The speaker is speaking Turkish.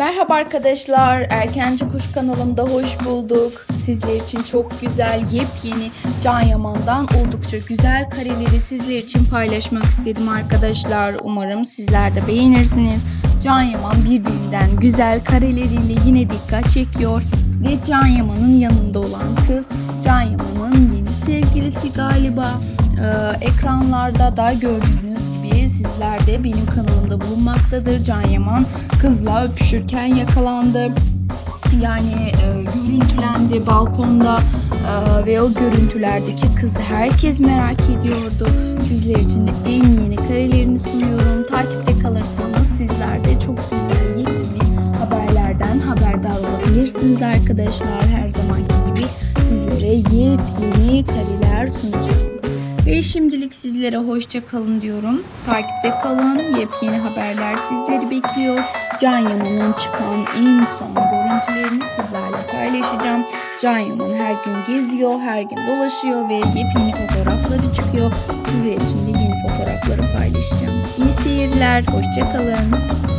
Merhaba arkadaşlar, Erkenci Kuş kanalımda hoş bulduk. Sizler için çok güzel, yepyeni Can Yaman'dan oldukça güzel kareleri sizler için paylaşmak istedim arkadaşlar. Umarım sizler de beğenirsiniz. Can Yaman birbirinden güzel kareleriyle yine dikkat çekiyor. Ve Can Yaman'ın yanında olan kız, Can Yaman'ın yeni sevgilisi galiba. Ee, ekranlarda da gördüğünüz sizler de benim kanalımda bulunmaktadır. Can Yaman kızla öpüşürken yakalandı. Yani e, görüntülendi balkonda e, ve o görüntülerdeki kızı herkes merak ediyordu. Sizler için de en yeni karelerini sunuyorum. Takipte kalırsanız sizler de çok güzel yepyeni haberlerden haberdar olabilirsiniz arkadaşlar. Her zamanki gibi sizlere yepyeni kareler sunacağım. Ve şimdilik sizlere hoşça kalın diyorum. Takipte kalın. Yepyeni haberler sizleri bekliyor. Can Yaman'ın çıkan en son görüntülerini sizlerle paylaşacağım. Can Yaman her gün geziyor, her gün dolaşıyor ve yepyeni fotoğrafları çıkıyor. Sizler için de yeni fotoğrafları paylaşacağım. İyi seyirler, hoşça kalın.